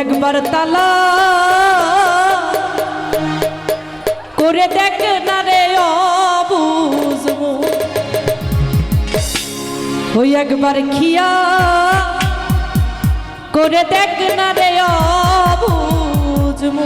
একবার তালা করে দেখ না রে বুঝব ওই একবার খিয়া করে দেখ না রে বুঝব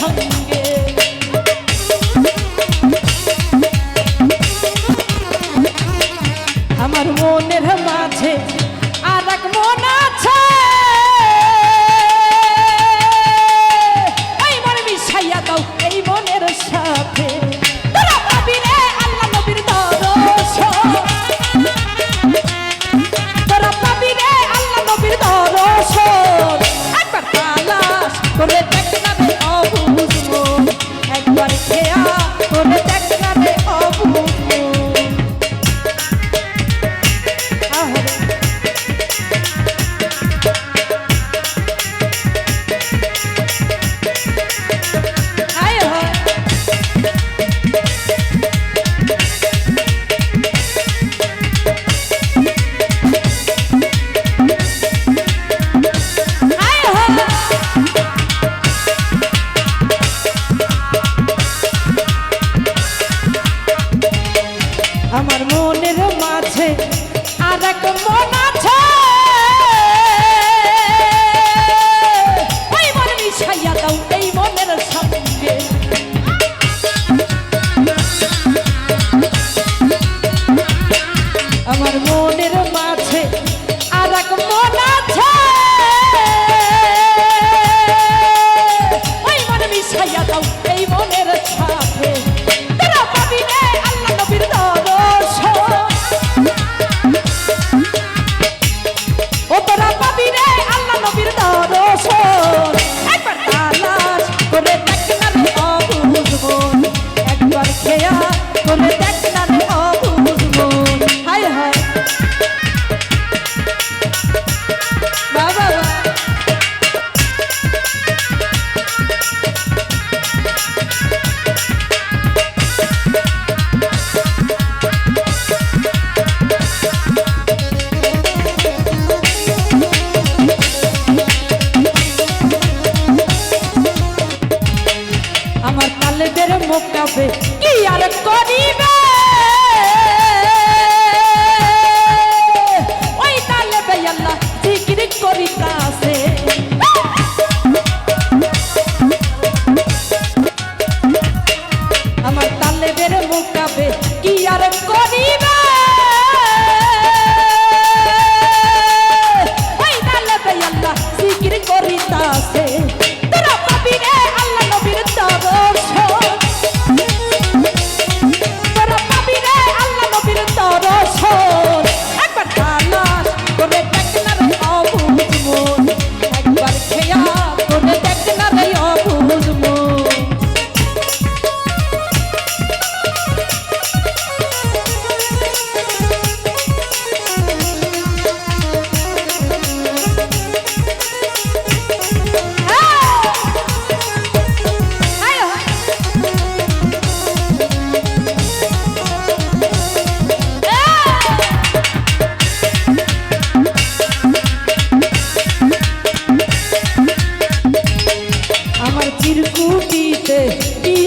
সঙ্গে মুখের মুখটাবে কি আর করিবে? ওই তালে বেয়াল্লা জিকির করিতাছে। আমার তালে বের মুখটাবে কি আর করিবে? ওই তালে বেয়াল্লা জিকির করিতাছে।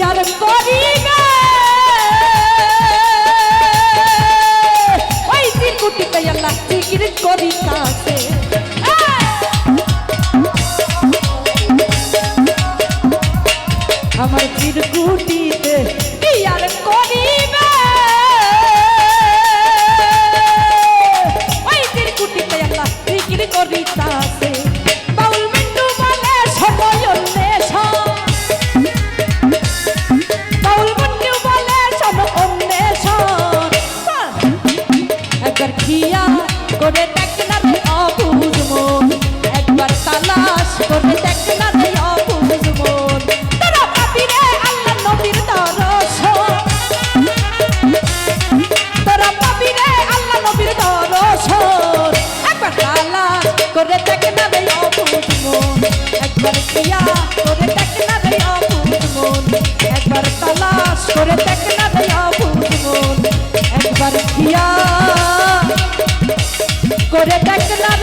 আর করি না। ওই তিন কোটি তাই আল্লাহ জিকির করি কাছে। আমার তিন কোটি করে দেখলাম